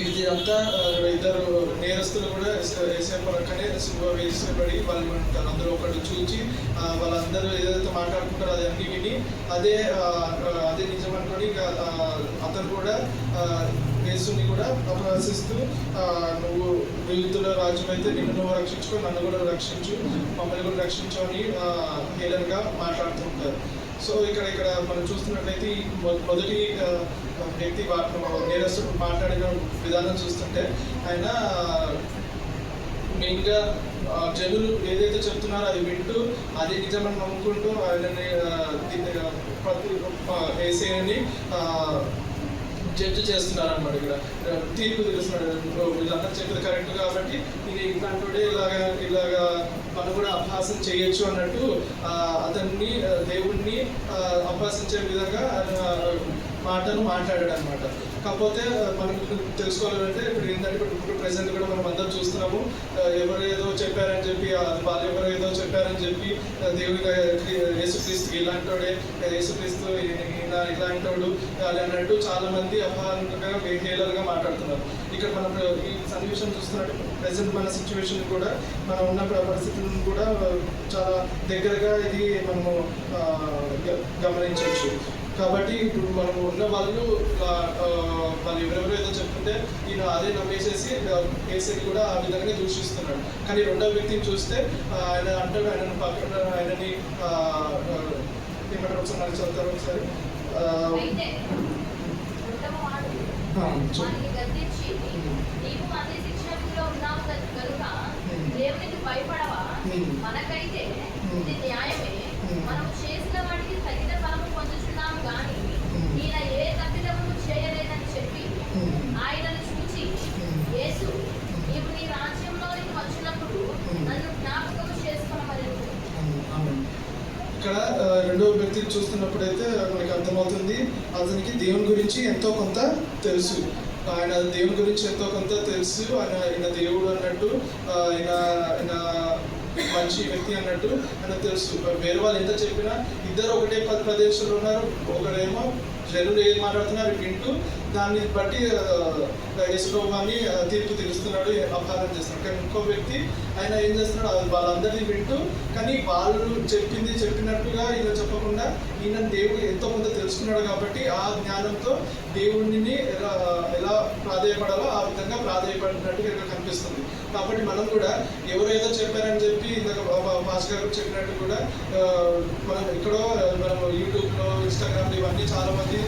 ఇది అంతా ఇద్దరు నేరస్తులు కూడా వేసే పక్కనే సినిమా వేసేబడి వాళ్ళు ఉంటారు అందరూ ఒకటి చూచి వాళ్ళందరూ ఏదైతే మాట్లాడుకుంటారో అది అన్ని విని అదే అదే నిజం అనుకొని అతను కూడా యేసుని కూడా ప్రశంసిస్తూ నువ్వు యూతుల రాజ్యం అయితే నిన్ను నువ్వు రక్షించుకో నన్ను కూడా రక్షించు మమ్మల్ని కూడా రక్షించు అని హేళనగా మాట్లాడుతూ ఉంటారు. సో ఇక్కడ ఇక్కడ మనం చూస్తున్నట్లయితే మొదటి వ్యక్తి నేరస్తుడు మాట్లాడిన విధానం చూస్తుంటే ఆయన మెయిన్గా జనులు ఏదైతే చెప్తున్నారో అది వింటూ అది నిజమని నమ్ముకుంటూ ఆయనని ప్రతి ఏసీని జడ్జి చేస్తున్నారు అనమాట ఇక్కడ తీర్పు తెలుస్తున్నాడు వీళ్ళందరూ చెప్పేది కరెక్ట్ కాబట్టి ఇది ఇట్లాంటి ఇలాగా ఇలాగా మనం కూడా అభ్యాసం చేయొచ్చు అన్నట్టు అతన్ని దేవుణ్ణి అభ్యాసించే విధంగా మాటను మాట్లాడాడు అనమాట కాకపోతే మనం తెలుసుకోవాలంటే ఇప్పుడు ఏంటంటే ఇప్పుడు ఇప్పుడు ప్రెసెంట్ కూడా మనం అందరం చూస్తున్నాము ఎవరు ఏదో చెప్పారని చెప్పి వాళ్ళు ఎవరు ఏదో చెప్పారని చెప్పి దేవుడిగా దేవుడి యేసుక్రీస్తు ఇలాంటోడే యేసుక్రీస్తు ఇలా ఇలాంటోడు అని అన్నట్టు చాలా మంది అపహారంగా హేళనగా మాట్లాడుతున్నారు. ఇక్కడ మనం ఈ సన్నివేశం చూస్తున్నట్టు ప్రెసెంట్ మన సిచ్యువేషన్ కూడా మనం ఉన్న పరిస్థితులను కూడా చాలా దగ్గరగా ఇది మనము గ- గమనించవచ్చు. కాబట్టి ఇప్పుడు మనం ఉన్న వాళ్ళు వాళ్ళు ఎవరెవరో ఏదో చెప్తుంటే ఈయన అదే నమ్మేసేసి కేసీని కూడా ఆ విధంగా దూషిస్తున్నాడు. కానీ రెండో వ్యక్తిని చూస్తే ఆయన అంటాడు ఆయన పక్కన ఆయనని ఏమంటారు ఒకసారి చదువుతారు ఒకసారి. ఉత్తమ వాడు ఆ, చెప్పు. వానిని గద్దించి నీవు అతి శిక్షణలో ఉన్నావు కనుక Hmm. దేవునికి భయపడవా Hmm. మనకైతే Hmm. ఇది న్యాయమే Hmm. మనం చేసిన వాటికి తగిన ఫలము పొందుతున్నాము కానీ Hmm. ఈయన ఏ తప్పిదమును చేయలేదని చెప్పి Hmm. ఆయనను చూచి Hmm. యేసు నీవు నీ రాజ్యంలోనికి వచ్చినప్పుడు Hmm. నన్ను జ్ఞాపకం చేసుకోమని ఆమేన్. ఇక్కడ ఆ, రెండో వ్యక్తి చూస్తున్నప్పుడైతే మనకి అర్థమవుతుంది అతనికి దేవుని గురించి ఎంతో కొంత తెలుసు. ఆయన దేవుని గురించి ఎంతో కొంత తెలుసు ఆయన ఆయన దేవుడు అన్నట్టు ఆయన ఆయన మంచి వ్యక్తి అన్నట్టు ఆయన తెలుసు. వేరే వాళ్ళు ఎంత చెప్పినా ఇద్దరు ఒకటే పది ప్రదేశంలో ఉన్నారు ఒకడేమో జనులు ఏం మాట్లాడుతున్నారు వింటూ దాన్ని బట్టి యశ్వ్రభాన్ని తీర్పు తెలుస్తున్నాడు అపహారం చేస్తున్నాడు కానీ ఇంకో వ్యక్తి ఆయన ఏం చేస్తున్నాడు అది వాళ్ళందరినీ వింటూ కానీ వాళ్ళు చెప్పింది చెప్పినట్టుగా ఈయన చెప్పకుండా ఈయన దేవుడు ఎంతో కొంత తెలుసుకున్నాడు కాబట్టి ఆ జ్ఞానంతో దేవుడిని ఎలా ఎలా ప్రాధేయపడాలో ఆ విధంగా ప్రాధాయపడినట్టుగా ఇక్కడ కనిపిస్తుంది. కాబట్టి మనం కూడా ఎవరేదో ఏదో చెప్పారని చెప్పి ఇందాక భాస్ గారు చెప్పినట్టు కూడా మనం ఎక్కడో మనం యూట్యూబ్లో ఇన్స్టాగ్రామ్లో ఇవన్నీ చాలా మంది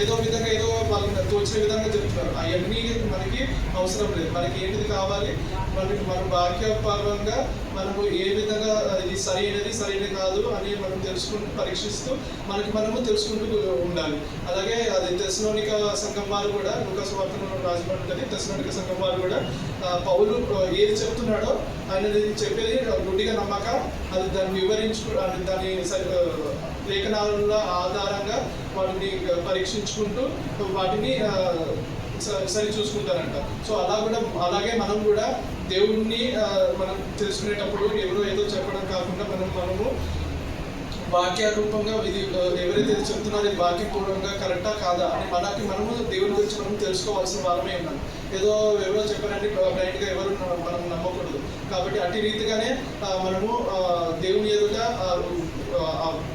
ఏదో విధంగా ఏదో వాళ్ళకి తోచిన విధంగా చెప్తున్నారు. అవన్నీ మనకి అవసరం లేదు. మనకి ఏంటిది కావాలి? మనకి మనం వాక్యపరంగా మనము ఏ విధంగా ఇది సరైనది సరైనది కాదు అని మనం తెలుసుకుంటూ పరీక్షిస్తూ మనకి మనము తెలుసుకుంటూ ఉండాలి. అలాగే అది తెస్లోనిక సంఘం వారు కూడా లూకాసు వార్తలో రాజమండ్రి ఉంటుంది తెస్లోనిక సంఘం వారు కూడా పౌలు ఏది చెప్తున్నాడో ఆయన చెప్పేది గుడ్డిగా నమ్మక అది దాన్ని వివరించు దాని సరి- లేఖనాల ఆధారంగా వాటిని పరీక్షించుకుంటూ వాటిని సరి చూసుకుంటారంట. సో అలా కూడా అలాగే మనం కూడా దేవుణ్ణి మనం తెలుసుకునేటప్పుడు ఎవరో ఏదో చెప్పడం కాకుండా మనం మనము వాక్య రూపంగా ఇది ఎవరైతే చెప్తున్నారో ఇది వాక్యపూర్వకంగా కరెక్టా కాదా అని మనకి మనము దేవుని గురించి మనం తెలుసుకోవాల్సిన వాళ్ళమే ఉన్నాం. ఏదో ఎవరో చెప్పారంటే బ్లైండ్గా ఎవరు మనం నమ్మకూడదు. కాబట్టి అటు రీతిగానే మనము దేవుని ఎదుట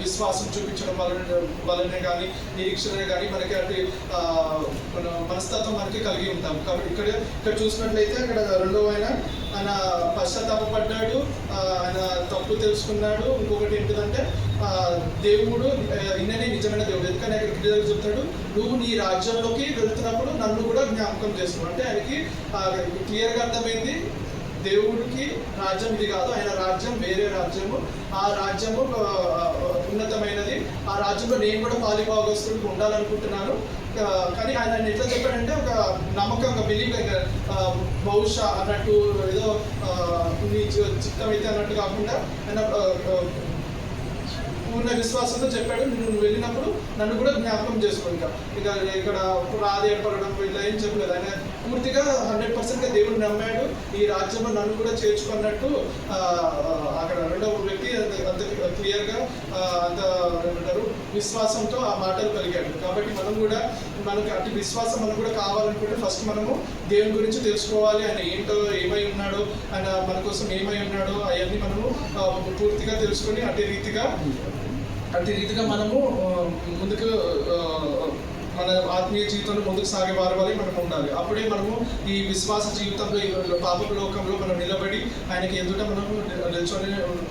విశ్వాసం చూపించడం వలన వలనే కానీ నిరీక్షణ కానీ మనకి అటు మన మనస్తత్వం మనకి కలిగి ఉంటాం. కాబట్టి ఇక్కడ ఇక్కడ చూసినట్లయితే అక్కడ రెండవ ఆయన ఆయన పశ్చాత్తాపడ్డాడు ఆయన తప్పు తెలుసుకున్నాడు. ఇంకొకటి ఏంటిదంటే దేవుడు ఇన్ననే నిజమైన దేవుడు. ఎందుకని అక్కడ చెప్తాడు నువ్వు నీ రాజ్యంలోకి వెళుతున్నప్పుడు నన్ను కూడా జ్ఞాపకం చేస్తున్నావు అంటే ఆయనకి క్లియర్గా అర్థమైంది. దేవుడికి రాజ్యం ఇది కాదు ఆయన రాజ్యం వేరే రాజ్యము. ఆ రాజ్యము ఉన్నతమైనది. ఆ రాజ్యంలో నేను కూడా పాలిభాగస్తుడికి ఉండాలనుకుంటున్నాను. కానీ ఆయన ఎట్లా చెప్పాడంటే ఒక నమ్మకం ఒక బిలీవ్ బహుశా అన్నట్టు ఏదో నీ చిత్తం అయితే అన్నట్టు కాకుండా ఆయన పూర్ణ విశ్వాసంతో చెప్పాడు. నువ్వు వెళ్ళినప్పుడు నన్ను కూడా జ్ఞాపకం చేసుకో ఇంకా. ఇక ఇక్కడ రాది ఏర్పడడం ఇలా ఏం చెప్పలేదు. ఆయన పూర్తిగా హండ్రెడ్ పర్సెంట్గా దేవుడు నమ్మాడు. ఈ రాజ్యంలో నన్ను కూడా చేర్చుకున్నట్టు అక్కడ రెండవ వ్యక్తి అంత క్లియర్గా అంత ఏమంటారు విశ్వాసంతో ఆ మాటలు కలిగాడు కాబట్టి మనం కూడా మనకి అటు విశ్వాసం మనకు కూడా కావాలనుకుంటే ఫస్ట్ మనము దేవుని గురించి తెలుసుకోవాలి. ఆయన ఏంటో ఏమై ఉన్నాడో ఆయన మన కోసం ఏమై ఉన్నాడో అవన్నీ మనము పూర్తిగా తెలుసుకొని అటు రీతిగా అటు రీతిగా మనము ముందుకు మన ఆత్మీయ జీవితంలో ముందుకు సాగే వారి వల్ల మనం ఉండాలి. అప్పుడే మనము ఈ విశ్వాస జీవితంలో ఈ పాప లోకంలో మనం నిలబడి ఆయనకి ఎదుట మనము నిల్చొని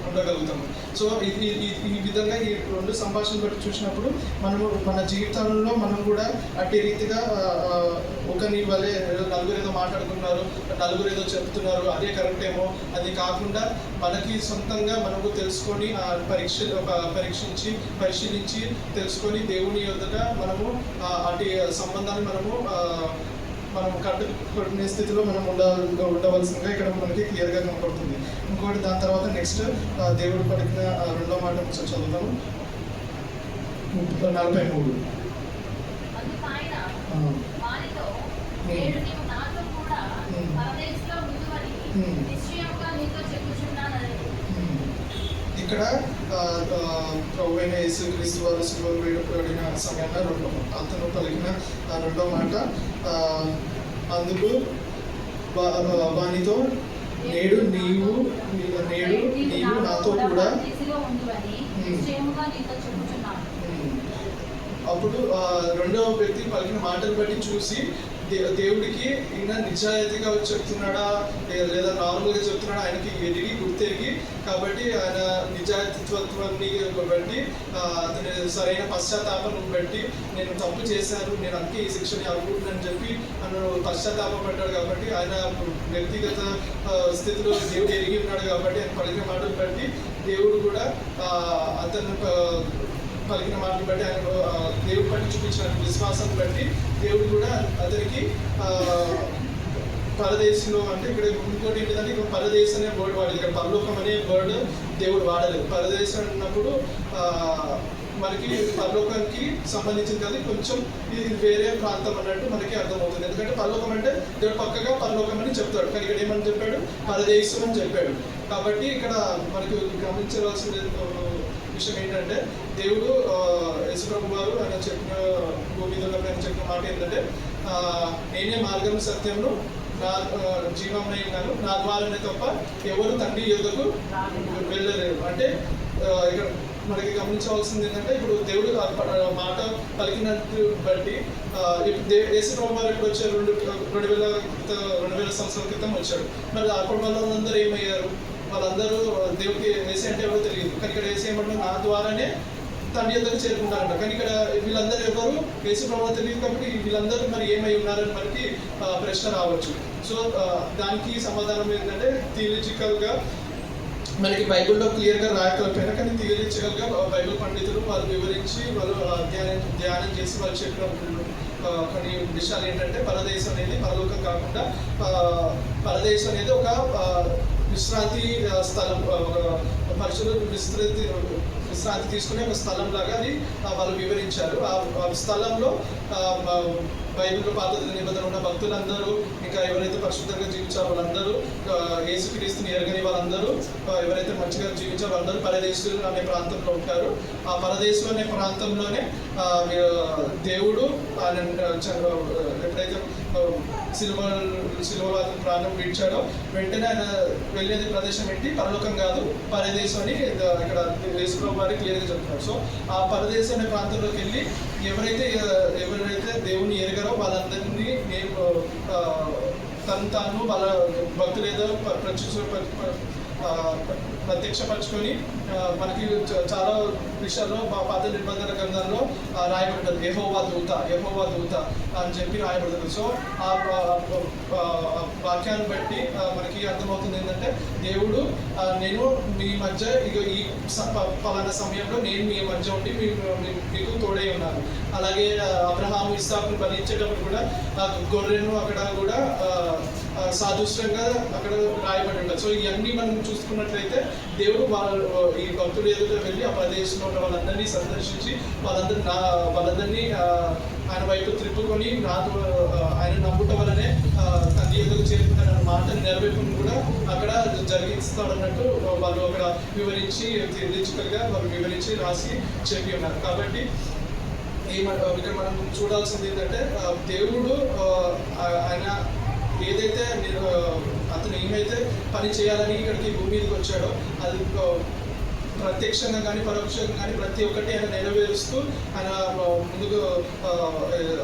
ఉండగలుగుతాము. సో ఇది ఈ- విధంగా ఈ రెండు సంభాషణ బట్టి చూసినప్పుడు మనము మన జీవితంలో మనం కూడా అట్టి రీతిగా ఆ, ఆ, ఒకరి వలె నలుగురు ఏదో మాట్లాడుతున్నారు నలుగురు ఏదో చెప్తున్నారు అదే కరెక్ట్ ఏమో అది కాకుండా మనకి సొంతంగా మనకు తెలుసుకొని ఆ పరీక్ష ప- పరీక్షించి పరిశీలించి తెలుసుకొని దేవుని యొద్దట మనము అటు సంబంధాన్ని మనము మనం కట్టుకునే స్థితిలో మనం ఉండ ఉండవలసిందిగా ఇక్కడ మనకి క్లియర్గా కనపడుతుంది. ఇంకోటి దాని తర్వాత నెక్స్ట్ దేవుడు పలికిన రెండో మాట చదువుతాము నలభై మూడు. వారితో నేడు నీవు నాతో కూడా. పరదేశంలో ఉండువని ఇక్కడ ఆ, ఆ, ప్రభు అయిన యేసుక్రీస్తు వారు శిలువ వేయబడిన సమయంలో రెండో అతను పలికిన రెండో మాట అందుకు వానితో నేడు నీవు నేడు నీవు నాతో కూడా. అప్పుడు రెండవ వ్యక్తి పలికిన మాటలు బట్టి చూసి దేవుడికి ఇంకా నిజాయితీగా చెప్తున్నాడా లేదా నార్మల్గా చెప్తున్నాడా ఆయనకి ఎదిగి గుర్తెరిగి కాబట్టి ఆయన నిజాయితీత్వాన్ని బట్టి అతని సరైన పశ్చాత్తాపం బట్టి నేను తప్పు చేశాను నేను అందుకే ఈ శిక్షని అనుకుంటున్నాను చెప్పి నన్ను పశ్చాత్తాపడ్డాడు కాబట్టి ఆయన వ్యక్తిగత స్థితిలో దేవుడు ఎరిగి ఉన్నాడు కాబట్టి ఆయన పలికిన మాటలు బట్టి దేవుడు కూడా అతను పలికిన మాటలు బట్టి ఆయన దేవుడి పట్టి చూపించిన విశ్వాసం బట్టి దేవుడు కూడా అతనికి పరదేశంలో అంటే ఇక్కడ ఇంకోటి ఏంటంటే ఇక్కడ పరదేశ్ అనే వర్డ్ వాడలేదు ఇక్కడ పరలోకం అనే వర్డ్ దేవుడు వాడలేదు. పరదేశం అన్నప్పుడు మనకి పరలోకానికి సంబంధించింది కానీ కొంచెం ఇది వేరే ప్రాంతం అన్నట్టు మనకి అర్థమవుతుంది. ఎందుకంటే పరలోకం అంటే దేవుడు పక్కగా పరలోకం అని చెప్తాడు. కానీ ఇక్కడ ఏమని చెప్పాడు? పరదేశం అని చెప్పాడు. కాబట్టి ఇక్కడ మనకి గమనించవలసిన విషయం ఏంటంటే దేవుడు యశుప్రభు వారు ఆయన చెప్పిన భూమి ఆయన చెప్పిన మాట ఏంటంటే నేనే మార్గం సత్యంలో నా ఆ, ఉన్నాను. నా ద్వారానే తప్ప ఎవరు తండ్రి యోధకు వెళ్ళలేరు. అంటే ఇక్కడ మనకి గమనించవలసింది ఏంటంటే ఇప్పుడు దేవుడు మాట పలికినట్టు బట్టి ఇప్పుడు దే యేసు ఇప్పుడు వచ్చారు? రెండు రెండు వేల క్రితం రెండు వేల సంవత్సరాల క్రితం వచ్చాడు మరి అప్పుడు వాళ్ళందరూ ఏమయ్యారు? వాళ్ళందరూ దేవుడికి వేసి అంటే ఎవరో తెలియదు. కానీ ఇక్కడ వేసేయమంటే నా ద్వారానే తండ్రి యొద్దకు చేరుకుంటారంట కానీ ఇక్కడ వీళ్ళందరూ ఎవరు? యేసు ప్రభు తెలియదు కాబట్టి వీళ్ళందరూ మరి ఏమై ఉన్నారని మనకి ప్రశ్న రావచ్చు. సో దానికి సమాధానం ఏంటంటే థియరిటికల్గా మనకి బైబిల్లో క్లియర్గా రాయకపోయినా కానీ థియరిటికల్గా బైబిల్ పండితులు వాళ్ళు వివరించి వాళ్ళు ధ్యానం ధ్యానం చేసి వాళ్ళు చెప్పిన కొన్ని విషయాలు ఏంటంటే పరదేశం అనేది పరలోకం కాకుండా పరదేశం అనేది ఒక విశ్రాంతి స్థలం పరిశుభ్ర ఒక విస్తృతి విశ్రాంతి తీసుకునే ఒక స్థలం లాగా అది వాళ్ళు వివరించారు. ఆ స్థలంలో ఆ, ఆ, బైబిల్లో పాత నిబంధన ఉన్న భక్తులందరూ ఇంకా ఎవరైతే పరిశుద్ధంగా జీవించారో వాళ్ళందరూ ఏసుక్రీస్తుని ఎరగని వాళ్ళందరూ ఎవరైతే మంచిగా జీవించారో వాళ్ళందరూ పరదేశులు అనే ప్రాంతంలో ఉంటారు. ఆ పరదేశం అనే ప్రాంతంలోనే దేవుడు ఆయన ఎప్పుడైతే ఆ, సిలువ అతను ప్రాణం విడిచాడో వెంటనే ఆయన వెళ్ళేది ప్రదేశం ఏంటి? పరలోకం కాదు పరదేశం అని ఇక్కడ యేసుప్రభు వారికి క్లియర్గా చెప్తున్నారు. సో ఆ పరదేశం అనే ప్రాంతంలోకి వెళ్ళి ఎవరైతే ఎవరైతే దేవుని ఎరగరో వాళ్ళందరినీ నేను తను తాను వాళ్ళ భక్తులు ఏదో ప్రత్యక్ష ప్రత్యక్షపరచుకొని మనకి చాలా విషయాల్లో మా పాత నిబంధన గ్రంథాల్లో ఆ, రాయబడ్డది. యెహోవా దూత యెహోవా దూత. అని చెప్పి రాయబడుతుంది. సో ఆ వాక్యాన్ని బట్టి మనకి అర్థమవుతుంది ఏంటంటే దేవుడు నేను మీ మధ్య ఇక ఈ పలానా సమయంలో నేను మీ మధ్య ఉండి మీకు తోడై ఉన్నాను. అలాగే అబ్రహాము ఇస్సాకును బలించేటప్పుడు కూడా ఆ గొర్రెను అక్కడ కూడా సాదృష్టంగా సాదృశ్యంగా అక్కడ రాయబడి ఉంటుంది సో ఇవన్నీ మనం చూసుకున్నట్లయితే దేవుడు వాళ్ళ ఈ భక్తులు ఎదుట వెళ్ళి ఆ ప్రదేశంలో ఉన్న వాళ్ళందరినీ సందర్శించి వాళ్ళందరినీ వాళ్ళందరినీ ఆయన వైపు త్రిప్పుకొని నాకు ఆయన నమ్ముట వల్లనే ఆ, తండ్రి ఎదురు చేరుకున్న మాట నెరవేర్పును కూడా అక్కడ జరిగిస్తాడన్నట్టు వాళ్ళు అక్కడ వివరించి థియరిటికల్గా వాళ్ళు వివరించి రాసి చెప్పి ఉన్నారు. కాబట్టి ఏమ ఇక్కడ మనం చూడాల్సింది ఏంటంటే దేవుడు ఆయన ఏదైతే అతను ఏమైతే పని చేయాలని ఇక్కడికి భూమి మీదకి వచ్చాడో అది ప్రత్యక్షంగా కానీ పరోక్షంగా కానీ ప్రతి ఒక్కటి ఆయన నెరవేరుస్తూ ఆయన ముందుకు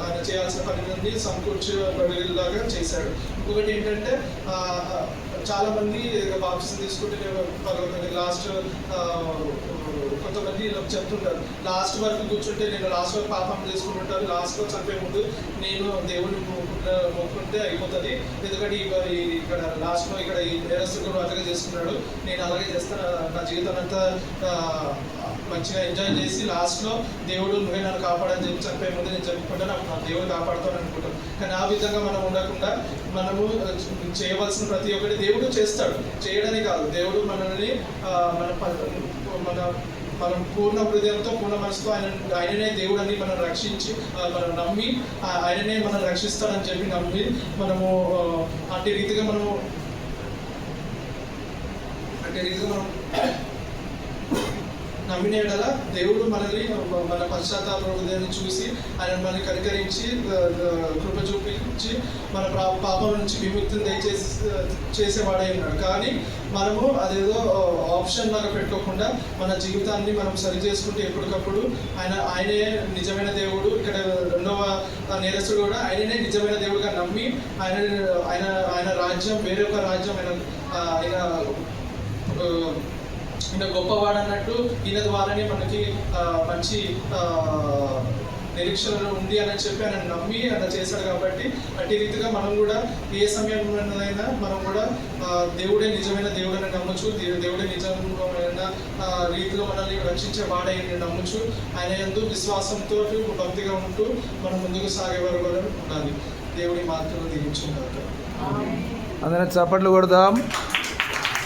ఆయన చేయాల్సిన పనులన్నీ సమకూర్చబడేలాగా చేశాడు. ఇంకొకటి ఏంటంటే చాలా మంది బాప్స్ తీసుకుంటే లాస్ట్ కొంతమంది చెప్తుంటారు. లాస్ట్ వరకు కూర్చుంటే నేను లాస్ట్ వరకు పాపం చేసుకుంటుంటాను లాస్ట్ వరకు చంపే ముందు నేను దేవుని మొక్కుంటే అయిపోతుంది. ఎందుకంటే ఇక- ఇక్కడ లాస్ట్లో ఇక్కడ ఈ నేరస్తుడు అలాగే చేసుకున్నాడు. నేను అలాగే చేస్తాను. నా జీవితం అంతా మంచిగా ఎంజాయ్ చేసి లాస్ట్లో దేవుడు నువ్వే నన్ను కాపాడని చెప్పి చనిపోయే ముందు నేను చెప్పుకుంటే నాకు నా దేవుడు కాపాడుతాను అనుకుంటాను కానీ ఆ విధంగా మనం ఉండకుండా మనము చేయవలసిన ప్రతి ఒక్కటి దేవుడు చేస్తాడు. చేయడమే కాదు. దేవుడు మనల్ని మన మన మనం పూర్ణ హృదయంతో పూర్ణ మనసుతో ఆయన ఆయననే దేవుడని మనం రక్షించి మనం నమ్మి ఆ, ఆయననే మనం రక్షిస్తాడని చెప్పి నమ్మి మనము అంటే రీతిగా మనము అంటే రీతిగా మనం నమ్మినేడల దేవుడు మనల్ని మన పశ్చాత్తాప హృదయాన్ని చూసి ఆయన మనల్ని కనికరించి కృప చూపించి మన పా- పాపం నుంచి విముక్తిని దయచేసి చేసేవాడై ఉన్నాడు. కానీ మనము అదేదో ఆప్షన్ లాగా పెట్టుకోకుండా మన జీవితాన్ని మనం సరి చేసుకుంటే ఎప్పటికప్పుడు ఆయన ఆయనే నిజమైన దేవుడు. ఇక్కడ రెండవ నేరస్తుడు కూడా ఆయననే నిజమైన దేవుడుగా నమ్మి ఆయన ఆయన ఆయన రాజ్యం వేరొక రాజ్యం ఆయన ఆయన ఈయన గొప్పవాడు అన్నట్టు ఈయన ద్వారానే మనకి మంచి నిరీక్షణలో నిరీక్షణ ఉంది అని చెప్పి ఆయన నమ్మి అలా చేశాడు కాబట్టి అట్టి రీతిగా మనం కూడా ఏ సమయంలోనైనా మనం కూడా దేవుడే నిజమైన దేవుడని నమ్మచ్చు. దేవుడే నిజమైన రీతిలో మనల్ని రక్షించే వాడని నమ్మచ్చు. ఆయన ఎందు విశ్వాసంతో భక్తిగా ఉంటూ మనం ముందుకు సాగే వరకు కూడా ఉండాలి. దేవుడి మాత్రం దీవించుకుంటారు అందరం చప్పట్లు కొడదాం.